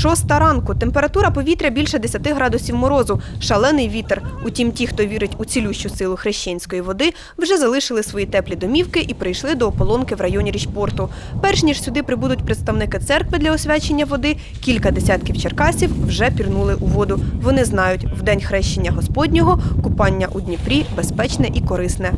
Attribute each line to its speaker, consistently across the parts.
Speaker 1: Шоста ранку. Температура повітря більше 10 градусів морозу. Шалений вітер. Утім, ті, хто вірить у цілющу силу хрещенської води, вже залишили свої теплі домівки і прийшли до ополонки в районі річпорту. Перш ніж сюди прибудуть представники церкви для освячення води, кілька десятків черкасів вже пірнули у воду. Вони знають, в день хрещення Господнього купання у Дніпрі безпечне і корисне.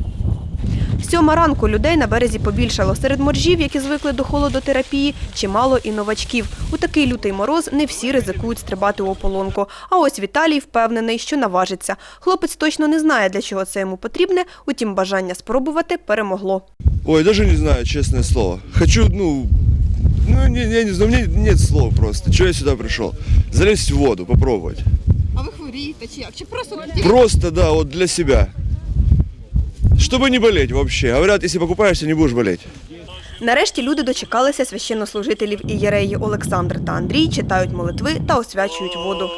Speaker 1: Сьома ранку людей на березі побільшало. Серед моржів, які звикли до холодотерапії, чимало і новачків. У такий лютий мороз не всі ризикують стрибати у ополонку. А ось Віталій впевнений, що наважиться. Хлопець точно не знає, для чого це йому потрібне, утім бажання спробувати перемогло.
Speaker 2: Ой, даже не знаю, честное слово. Хочу, ну, ну, не, я не знаю, у меня нет слов просто. Чего я сюда пришел? Залезть в воду, попробовать.
Speaker 3: А ви хворієте чи як? Чи просто
Speaker 2: Просто, да, вот для себя. Чтобы не болеть вообще. Говорят, если покупаешься, не будешь болеть.
Speaker 1: Нарешті люди дочекалися священнослужителів Ієреї Олександр та Андрій, читають молитви та освячують воду.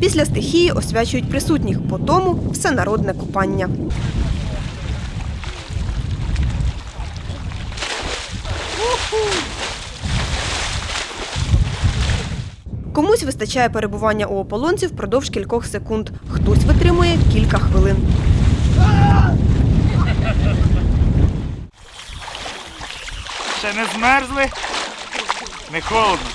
Speaker 1: Після стихії освячують присутніх, по тому всенародне купання. Комусь вистачає перебування у ополонці впродовж кількох секунд, хтось витримує кілька хвилин.
Speaker 4: Ще не змерзли? Не холодно.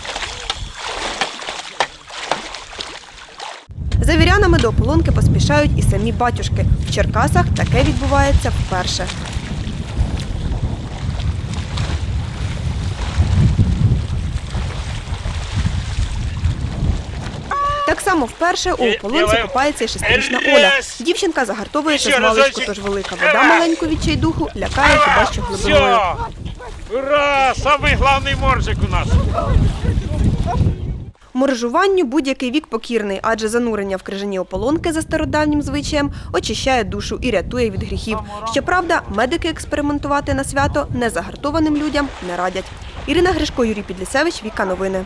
Speaker 1: За вірянами до ополонки поспішають і самі батюшки. В Черкасах таке відбувається вперше. Само вперше у ополонці купається шестирічна Оля. Дівчинка загартовує
Speaker 4: Ще
Speaker 1: шазвалочку,
Speaker 4: разочек.
Speaker 1: тож велика вода маленьку відчайдуху лякає хіба що глибиною.
Speaker 4: Ура! Самий головний моржик у нас.
Speaker 1: Моржуванню будь-який вік покірний, адже занурення в крижані ополонки за стародавнім звичаєм очищає душу і рятує від гріхів. Щоправда, медики експериментувати на свято незагартованим людям не радять. Ірина Гришко, Юрій Підлісевич, Віка Новини.